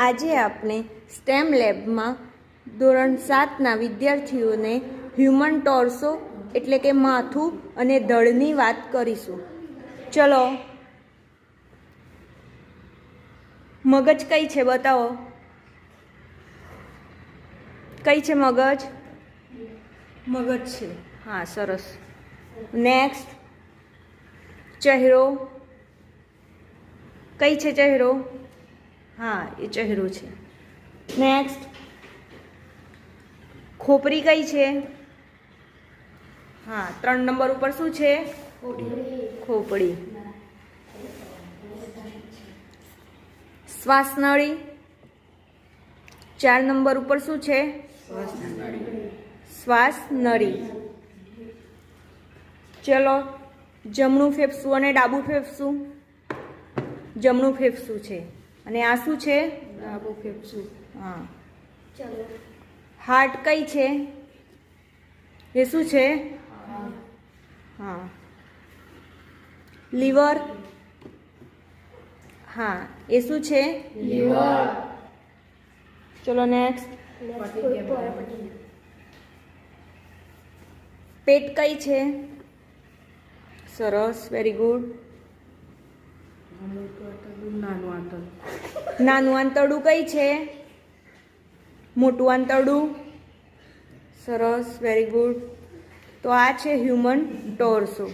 આજે આપણે સ્ટેમ લેબમાં ધોરણ સાતના વિદ્યાર્થીઓને હ્યુમન ટોર્સો એટલે કે માથું અને દળની વાત કરીશું. ચલો. મગજ કઈ છે બતાવો? કઈ છે મગજ? મગજ છે. હા સરસ. નેક્સ્ટ ચહેરો. કઈ છે ચહેરો? હા, એ ચહેરો છે. નેક્સ્ટ ખોપરી કઈ છે? હા, ત્રણ નંબર ઉપર શું છે? ખોપડી શ્વાસનળી. ચાર નંબર ઉપર શું છે? શ્વાસનળી. ચલો, જમણું ફેફસું અને ડાબું ફેફસું. જમણું ફેફસું છે. અને આ શું છે? હા. હાર્ટ કઈ છે? એ શું છે? હા. લીવર? હા. એ શું છે? લીવર. ચલો નેક્સ્ટ. પેટ કઈ છે? સરસ વેરી ગુડ નાનું આંતર. નાનું આંતરડું કઈ છે? મોટું આંતરડું? સરસ વેરી ગુડ તો આ છે હ્યુમન ટોર્સો